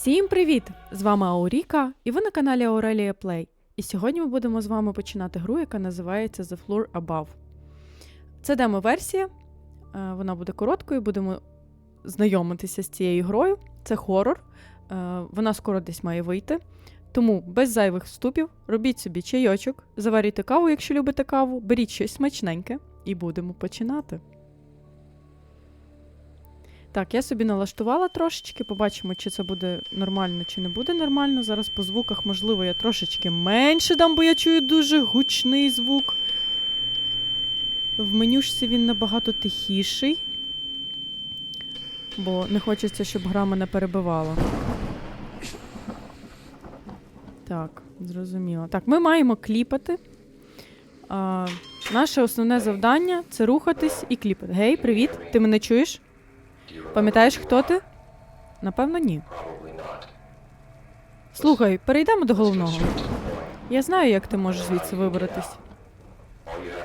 Всім привіт! З вами Ауріка, і ви на каналі Aurelія Play. І сьогодні ми будемо з вами починати гру, яка називається The Floor Above. Це демо-версія, е, вона буде короткою, будемо знайомитися з цією грою. Це хорор, е, вона скоро десь має вийти. Тому без зайвих вступів робіть собі чайочок, заварюйте каву, якщо любите каву, беріть щось смачненьке і будемо починати. Так, я собі налаштувала трошечки, побачимо, чи це буде нормально, чи не буде нормально. Зараз по звуках, можливо, я трошечки менше дам, бо я чую дуже гучний звук. В менюшці він набагато тихіший, бо не хочеться, щоб гра мене перебивала. Так, зрозуміло. Так, ми маємо кліпати. А, наше основне завдання це рухатись і кліпати. Гей, привіт! Ти мене чуєш? Пам'ятаєш, хто ти? Напевно, ні. Слухай, перейдемо до головного. Я знаю, як ти можеш звідси вибратись.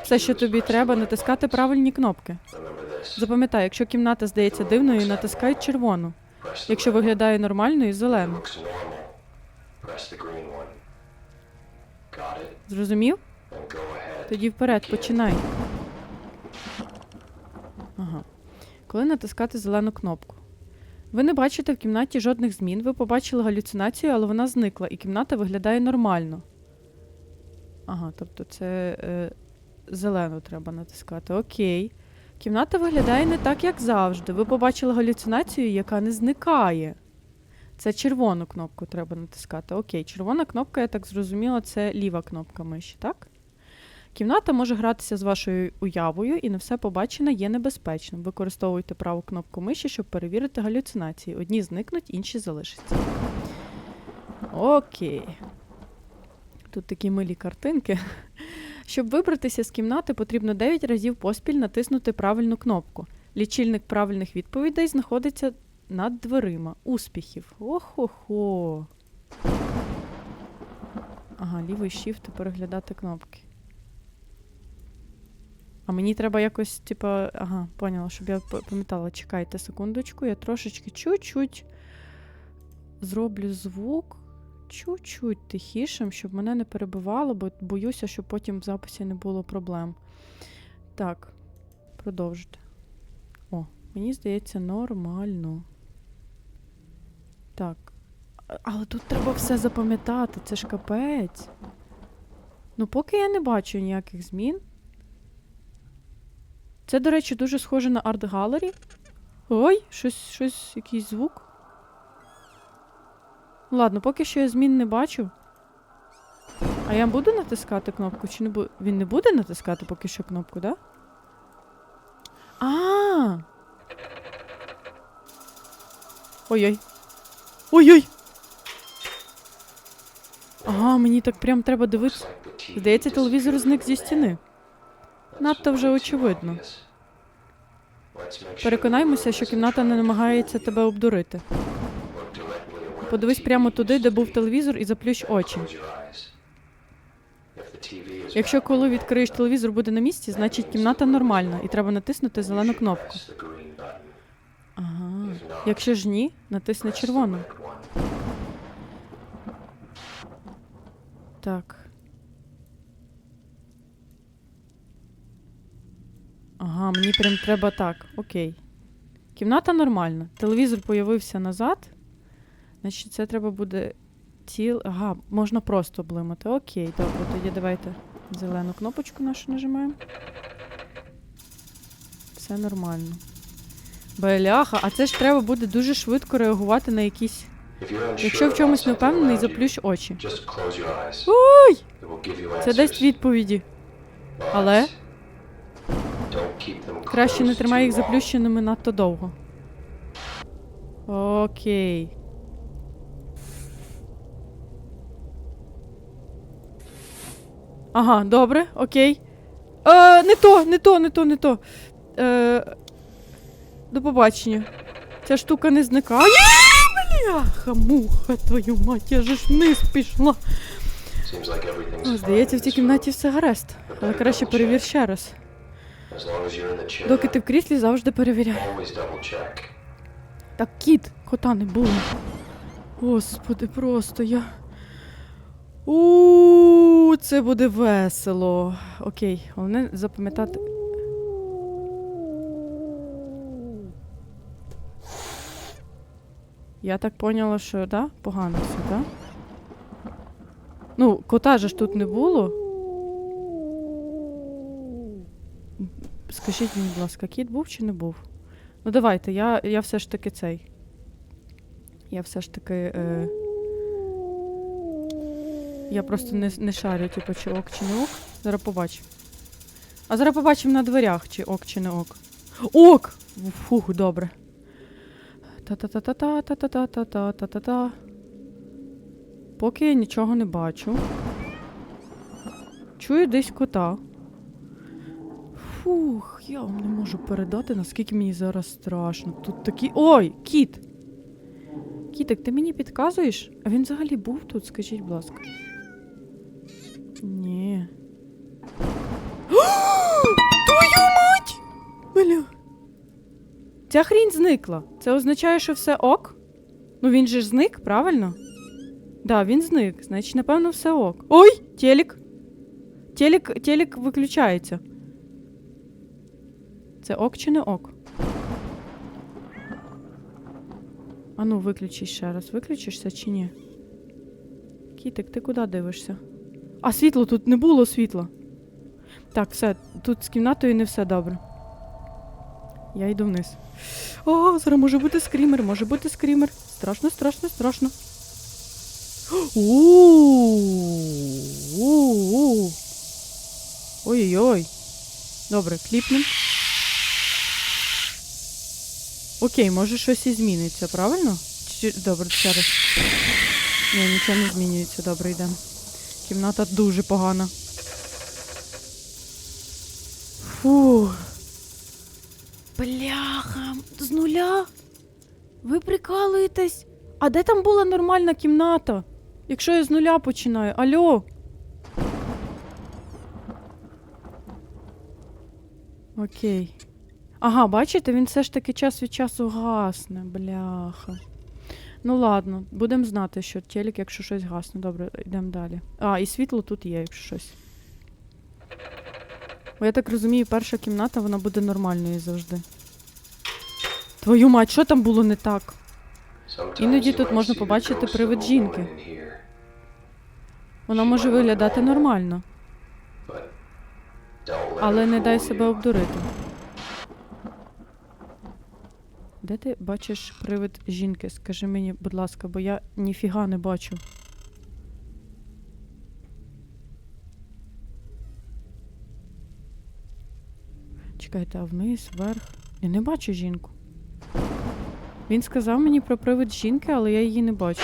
Все, що тобі треба, натискати правильні кнопки. Запам'ятай, якщо кімната здається дивною, натискай червону. Якщо виглядає нормальною, зелену. Зрозумів? Тоді вперед, починай. Ага. Коли натискати зелену кнопку. Ви не бачите в кімнаті жодних змін. Ви побачили галюцинацію, але вона зникла, і кімната виглядає нормально. Ага, тобто це е, зелену треба натискати. Окей. Кімната виглядає не так, як завжди. Ви побачили галюцинацію, яка не зникає. Це червону кнопку треба натискати. Окей, червона кнопка, я так зрозуміла, це ліва кнопка миші, так? Кімната може гратися з вашою уявою, і не все побачене є небезпечним. Використовуйте праву кнопку миші, щоб перевірити галюцинації. Одні зникнуть, інші залишаться. Окей. Тут такі милі картинки. Щоб вибратися з кімнати, потрібно 9 разів поспіль натиснути правильну кнопку. Лічильник правильних відповідей знаходиться над дверима. Успіхів. Охо-хо. Ага, лівий shift переглядати кнопки. А мені треба якось, типа, ага, поняла, щоб я пам'ятала. Чекайте секундочку, я трошечки чуть-чуть зроблю звук чуть-чуть тихішим, щоб мене не перебивало, бо боюся, щоб потім в записі не було проблем. Так, продовжуйте. О, мені здається, нормально. Так. Але тут треба все запам'ятати, це ж капець. Ну, поки я не бачу ніяких змін. Це, до речі, дуже схоже на арт галері. Ой, щось, щось, якийсь звук. Ладно, поки що я змін не бачу. А я буду натискати кнопку, чи не буду? Він не буде натискати поки що кнопку, да? А. Ой-ой. Ой-ой. Ага, мені так прям треба дивитися. Здається, телевізор зник зі стіни. Надто вже очевидно. Переконаймося, що кімната не намагається тебе обдурити. Подивись прямо туди, де був телевізор, і заплющ очі. Якщо коли відкриєш телевізор буде на місці, значить кімната нормальна, і треба натиснути зелену кнопку. Ага. Якщо ж ні, натисни червону. Так. Ага, мені прям треба так. Окей. Кімната нормальна. Телевізор появився назад. Значить, це треба буде ціл. Ага, можна просто блимати. Окей, добре, тоді давайте зелену кнопочку нашу нажимаємо. Все нормально. Беляха, а це ж треба буде дуже швидко реагувати на якісь. Якщо в чомусь не впевнений, заплющ очі. Ой! Це дасть відповіді. Але краще не тримай їх заплющеними надто довго. Окей. Ага, добре, окей. Е, не то, не то, не то, не то. Е, до побачення. Ця штука не зникає. Бляха, муха, твою мать, я же ж вниз пішла. Здається, в цій кімнаті все гаразд. Але краще перевір ще раз. Доки ти в кріслі, завжди перевіряй. Так, кіт, кота не було. Господи, просто я. У, це буде весело. Окей, головне запам'ятати. Я так поняла, що да? погано все, так? Ну, кота же ж тут не було. Скажіть мені, будь ласка, кіт був чи не був? Ну давайте, я, я все ж таки цей. Я все ж таки. Е... Я просто не, не шарю, типу, чи ок, чи не ок. Зараз побачимо. А зараз побачимо на дверях, чи ок, чи не ок. Ок! Фух, добре. Та-та-та-та-та-та-та-та-та-та-та-та. Поки я нічого не бачу. Чую десь кота. Фух, я вам не можу передати, наскільки мені зараз страшно. Тут такі. Ой, кіт! Кітик, ти мені підказуєш? А він взагалі був тут, скажіть, будь ласка. Ні. Твою мать! Бля. Ця хрінь зникла. Це означає, що все ок? Ну він же ж зник, правильно? Да, він зник. Значить, напевно, все ок. Ой! Телек! Телек, телек виключається. Це ок чи не ок? А ну, виключи ще раз. Виключишся чи ні? Кітик, ти куди дивишся? А світло тут не було світла. Так, все, тут з кімнатою не все добре. Я йду вниз. О, зараз може бути скрімер, може бути скрімер. Страшно, страшно, страшно. Ой-ой-ой. Добре, кліпнем. Окей, може щось і зміниться, правильно? Чи... Добре, раз. Ні, нічого не змінюється, добре, йдемо. Кімната дуже погана. Фу. Бляха, з нуля? Ви прикалуєтесь? А де там була нормальна кімната? Якщо я з нуля починаю. Алло? Окей. Ага, бачите, він все ж таки час від часу гасне, бляха. Ну ладно, будемо знати, що телек, якщо щось гасне. Добре, йдемо далі. А, і світло тут є, якщо щось. Бо я так розумію, перша кімната вона буде нормальною завжди. Твою мать, що там було не так? Іноді тут можна побачити привид жінки. Вона може виглядати нормально, але не дай себе обдурити. Де ти бачиш привид жінки? Скажи мені, будь ласка, бо я ніфіга не бачу. Чекайте, а вниз, вверх. Я не бачу жінку. Він сказав мені про привид жінки, але я її не бачу.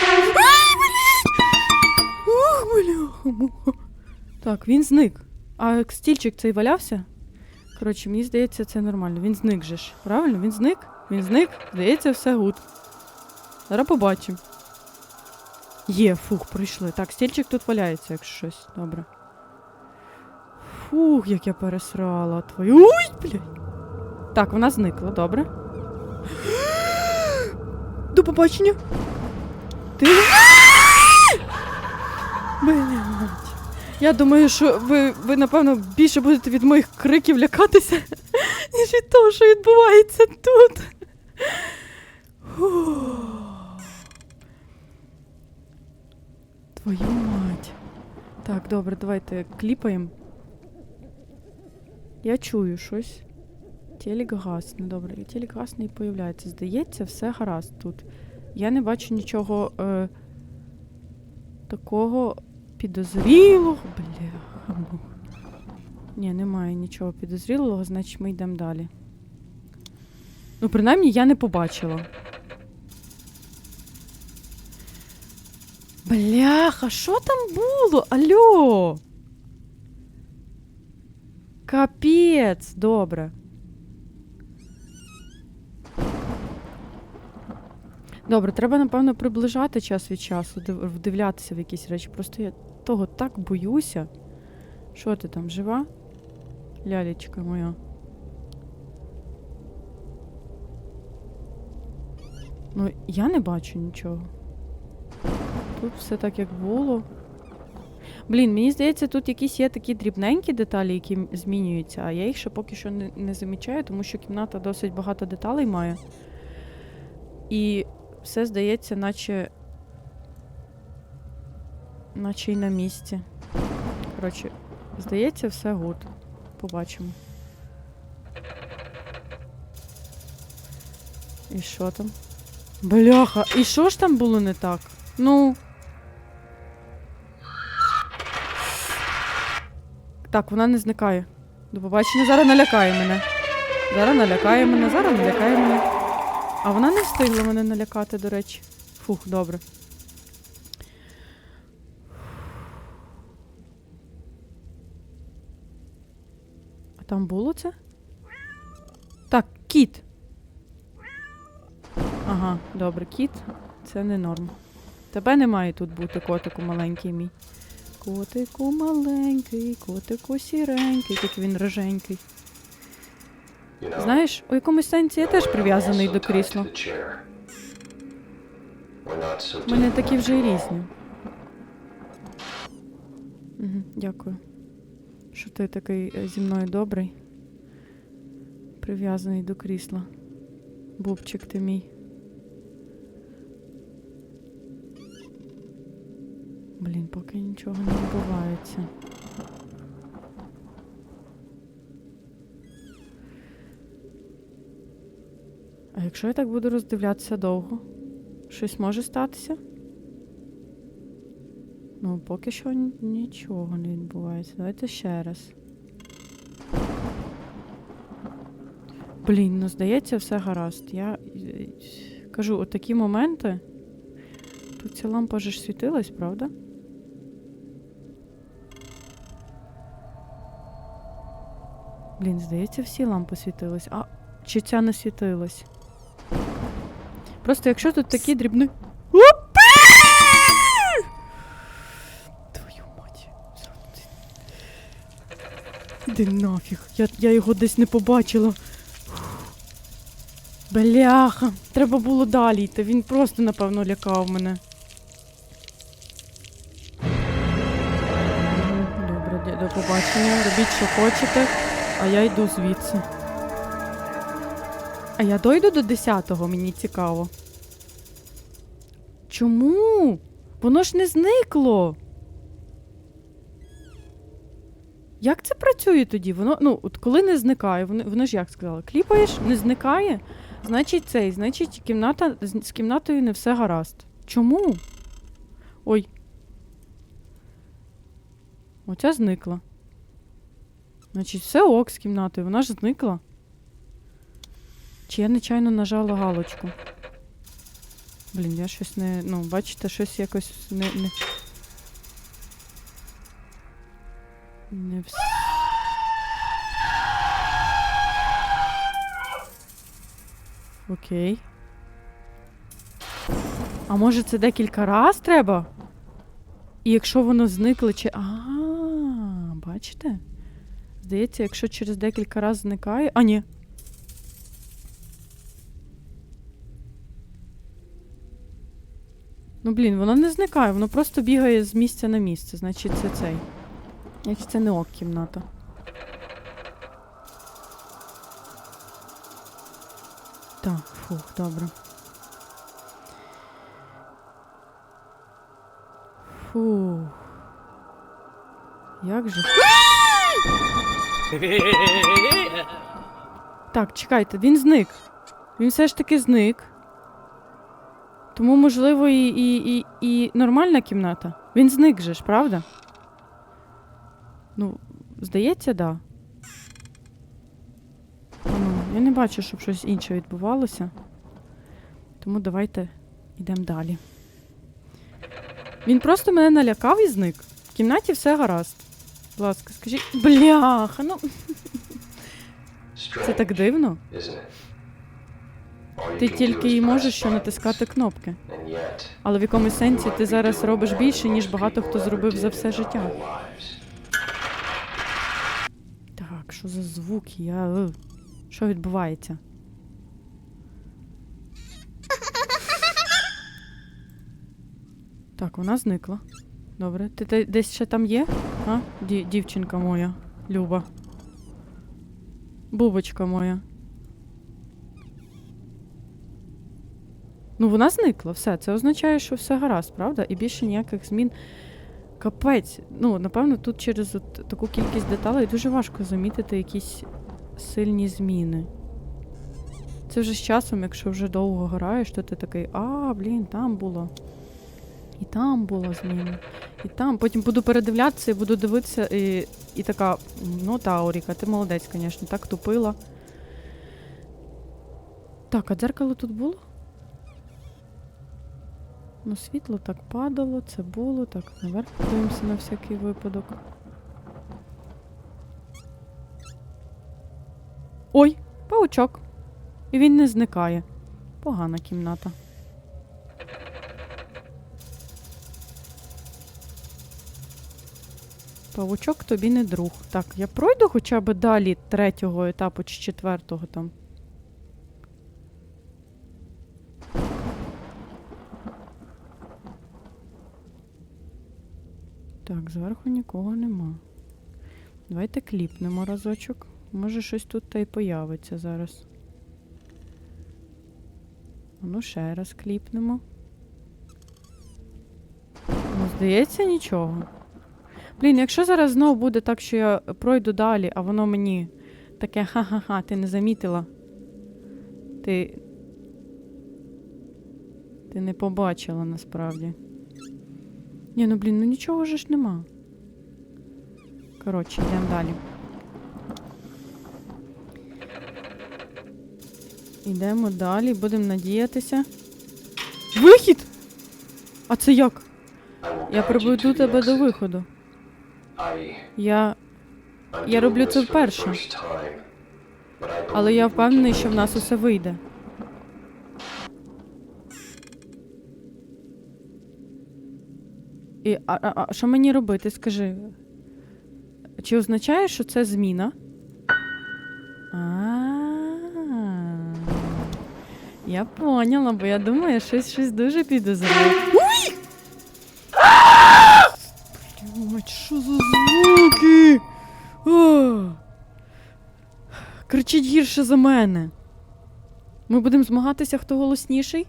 Ух, бляха. Так, він зник. А стільчик цей валявся? Коротше, мені здається, це нормально. Він зник же ж. Правильно? Він зник? Він зник. Здається, все гуд. Зараз побачимо. Є, фух, прийшли. Так, стільчик тут валяється, якщо щось. Добре. Фух, як я пересрала твою. Ой, блядь. Так, вона зникла, добре. До побачення. Ти. Блядь. Я думаю, що ви, ви, напевно, більше будете від моїх криків лякатися, ніж від того, що відбувається тут. Твою мать. Так, добре, давайте кліпаємо. Я чую щось. Телек гасне, добре. І телек гасне і появляється. Здається, все гаразд тут. Я не бачу нічого е, такого підозрілого. Бля. Ні, немає нічого підозрілого, значить ми йдемо далі. Ну, принаймні, я не побачила. Бляха, що там було? Алло? Капець, добре. Добре, треба, напевно, приближати час від часу, вдивлятися в якісь речі. Просто я того так боюся. Що ти там, жива? Лялечка моя. Ну, я не бачу нічого. Тут все так, як було. Блін, мені здається, тут якісь є такі дрібненькі деталі, які змінюються, а я їх ще поки що не, не замічаю, тому що кімната досить багато деталей має. І все здається, наче. Наче й на місці. Коротше, здається, все гуд. Побачимо. І що там? Бляха, і що ж там було не так? Ну. Так, вона не зникає. До побачення зараз налякає мене. Зараз налякає мене, зараз налякає мене. А вона не встигла мене налякати, до речі. Фух, добре. А там було це? Так, кіт. Ага, добре, кіт. Це не норм. Тебе не має тут бути, котику маленький мій. Котику маленький, котику сіренький, тільки він роженький. Знаєш, у якомусь сенсі я теж прив'язаний до крісла. Ми не такі вже й різні. Угу, дякую. Що ти такий е, зі мною добрий. Прив'язаний до крісла. Бубчик ти мій. Блін, поки нічого не відбувається. А якщо я так буду роздивлятися довго, щось може статися? Ну, поки що нічого не відбувається. Давайте ще раз. Блін, ну здається, все гаразд. Я кажу, от такі моменти. Тут ця лампа же ж світилась, правда? Блін, здається, всі лампи світились. А чи ця не світилась? Просто якщо тут такі дрібні. Твою мать. Іди нафіг. Я, я його десь не побачила. Бляха, треба було далі йти. Він просто, напевно, лякав мене. Добре, до побачення. Робіть, що хочете, а я йду звідси. А я дойду до 10-го, мені цікаво. Чому? Воно ж не зникло. Як це працює тоді? Воно, ну, от коли не зникає, воно, воно ж як сказала, кліпаєш, не зникає, значить цей, значить, кімната, з, з кімнатою не все гаразд. Чому? Ой. Оця зникла. Значить, все ок з кімнатою, вона ж зникла. Чи я нечайно нажала галочку? Блін, я щось не. Ну, бачите, щось якось не. не... Не вс... Окей. А може це декілька раз треба? І якщо воно зникло, чи. А, бачите? Здається, якщо через декілька разів зникає. А, ні. Ну, блін, воно не зникає, воно просто бігає з місця на місце. Значить, це цей. Значить, це не ок кімната. Так, фух, добре. Фух. Як же. Так, чекайте, він зник. Він все ж таки зник. Тому, можливо, і, і, і, і нормальна кімната. Він зник же ж, правда? Ну, здається, да. Я не бачу, щоб щось інше відбувалося. Тому давайте йдемо далі. Він просто мене налякав і зник. В кімнаті все гаразд. Будь ласка, скажіть. Бляха, ну це так дивно. Ти тільки і можеш що натискати кнопки. Але в якомусь сенсі ти зараз робиш більше, ніж багато хто зробив за все життя. Так, що за звуки? Я. Що відбувається? Так, вона зникла. Добре. Ти, десь ще там є? А? Ді- дівчинка моя, Люба. Бубочка моя. Ну, вона зникла, все. Це означає, що все гаразд, правда? І більше ніяких змін. Капець. Ну, напевно, тут через от таку кількість деталей дуже важко замітити якісь сильні зміни. Це вже з часом, якщо вже довго граєш, то ти такий, а, блін, там було. І там була зміна. І там. Потім буду передивлятися і буду дивитися, і, і така, ну, Тауріка, ти молодець, звісно, так тупила. Так, а дзеркало тут було? Ну, світло так падало, це було, так, наверх подивимося на всякий випадок. Ой, паучок. І він не зникає. Погана кімната. Павучок тобі не друг. Так, я пройду хоча б далі третього етапу чи четвертого там. Так, зверху нікого нема. Давайте кліпнемо разочок. Може, щось тут та й появиться зараз. Ну, ще раз кліпнемо. Ну, здається, нічого. Блін, якщо зараз знову буде так, що я пройду далі, а воно мені таке ха-ха-ха, ти не замітила. Ти. Ти не побачила насправді. Ні, ну блін, ну нічого ж нема. Коротше, йдемо далі. Йдемо далі, будемо надіятися. Вихід! А це як? Я приведу тебе до виходу. Я. Я роблю це вперше. Але я впевнений, що в нас усе вийде. І, а, а, а що мені робити, скажи? Чи означає, що це зміна? А. Я поняла, бо я думаю, щось, щось дуже підозріле. Ой! Блядь, що за звуки? А! Кричить гірше за мене. Ми будемо змагатися, хто голосніший?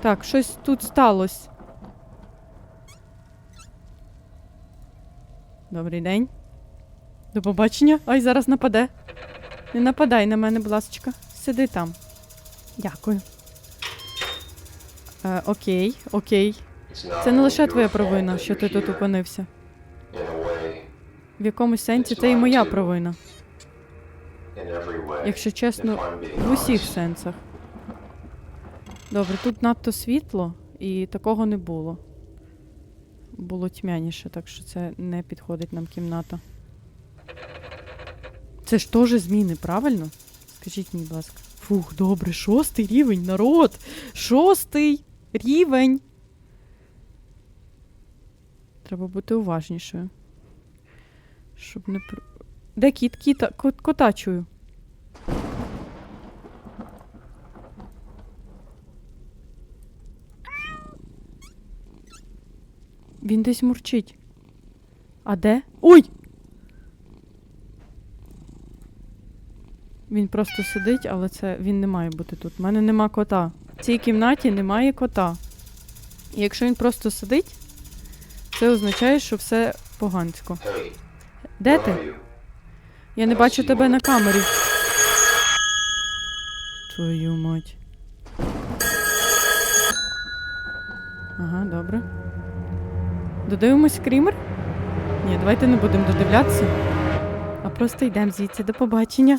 Так, щось тут сталося. Добрий день. До побачення. Ай, зараз нападе. Не нападай на мене, будь ласочка. Сиди там. Дякую. Е, окей, окей. Це не лише твоя провина, що ти тут опинився. В якомусь сенсі це і моя провина. Якщо чесно, в усіх сенсах. Добре, тут надто світло, і такого не було. Було тьмяніше, так що це не підходить нам кімната. Це ж теж зміни, правильно? Скажіть мені, будь ласка. Фух, добре, шостий рівень, народ! Шостий рівень! Треба бути уважнішою. Щоб не пр... Де кіт? Кіта? Кот, кота чую. Він десь мурчить. А де? Ой! Він просто сидить, але це він не має бути тут. У мене нема кота. В цій кімнаті немає кота. І якщо він просто сидить, це означає, що все погансько. Де ти? Я не бачу тебе на камері. Твою мать. Ага, добре. Додивимось скрімер? Ні, давайте не будемо додивлятися. А просто йдемо звідси до побачення.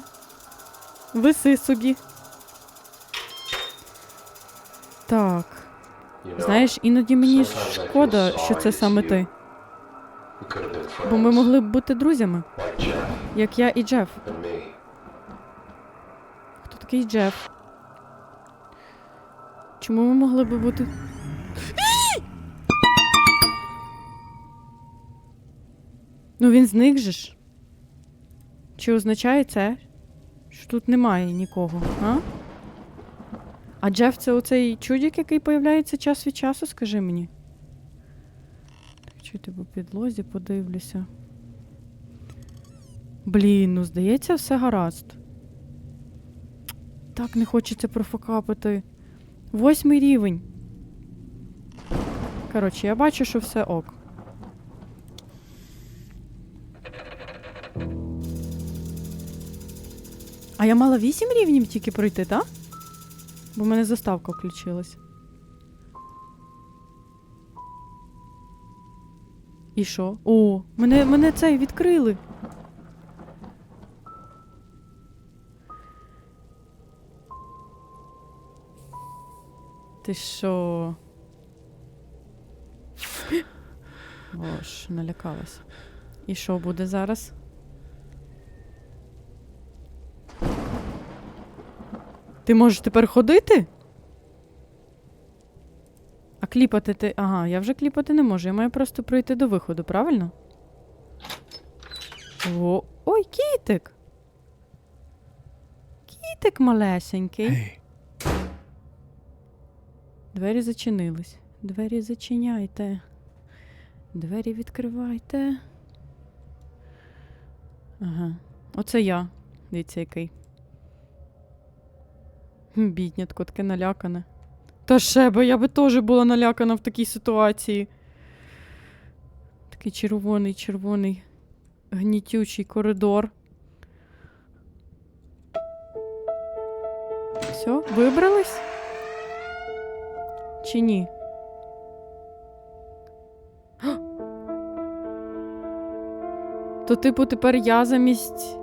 Виси собі. Так. Знаєш, іноді мені шкода, що це саме ти. Бо ми могли б бути друзями, як я і Джеф. Хто такий Джеф? Чому ми могли би бути. ну він зник же ж. Чи означає це, що тут немає нікого, а? А Джеф це оцей чудік, який появляється час від часу, скажи мені. Так, чути по підлозі, подивлюся. Блін, ну здається, все гаразд. Так не хочеться профокапити. Восьмий рівень. Коротше, я бачу, що все ок. А я мала вісім рівнів тільки пройти, так? Бо в мене заставка включилась. І що? О, мене, мене цей відкрили. Ти що? Боже, налякалась. І що буде зараз? Ти можеш тепер ходити? А кліпати ти. Ага, я вже кліпати не можу. Я маю просто пройти до виходу, правильно? О, ой, кітик! Кітик малесенький. Hey, Двері зачинились. Двері зачиняйте. Двері відкривайте. Ага. Оце я. Дивіться, який. Біднятко, таке налякане. Та ще би, я би теж була налякана в такій ситуації. Такий червоний, червоний, гнітючий коридор. Все, вибрались? Чи ні? То, типу, тепер я замість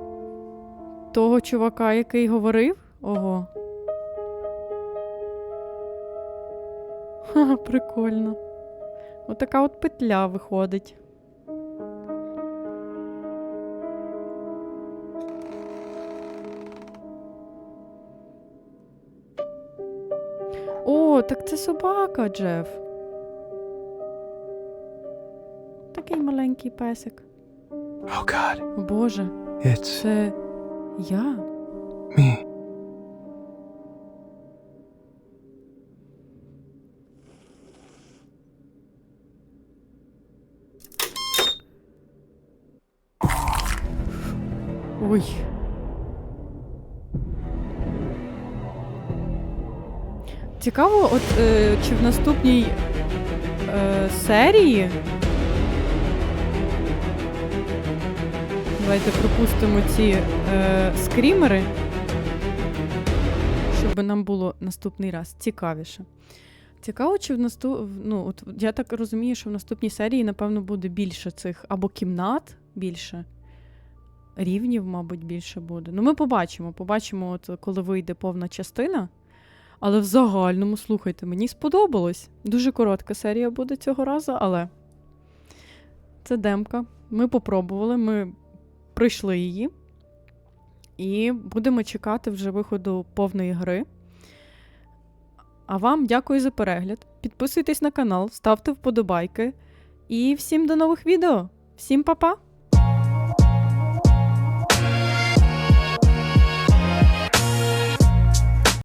того чувака, який говорив? Ого. Ха, прикольно. Отака от петля виходить. О, так це собака, Джеф. Такий маленький песик. oh Боже, it's це я. me. Цікаво, от е, чи в наступній е, серії. Давайте пропустимо ці е, скрімери, щоб нам було наступний раз цікавіше. Цікаво, чи в наступ... ну, от я так розумію, що в наступній серії, напевно, буде більше цих або кімнат більше, рівнів, мабуть, більше буде. Ну, ми побачимо. Побачимо, от коли вийде повна частина. Але в загальному, слухайте, мені сподобалось. Дуже коротка серія буде цього разу, але це демка. Ми попробували, ми пройшли її. І будемо чекати вже виходу повної гри. А вам дякую за перегляд. Підписуйтесь на канал, ставте вподобайки. І всім до нових відео. Всім па-па!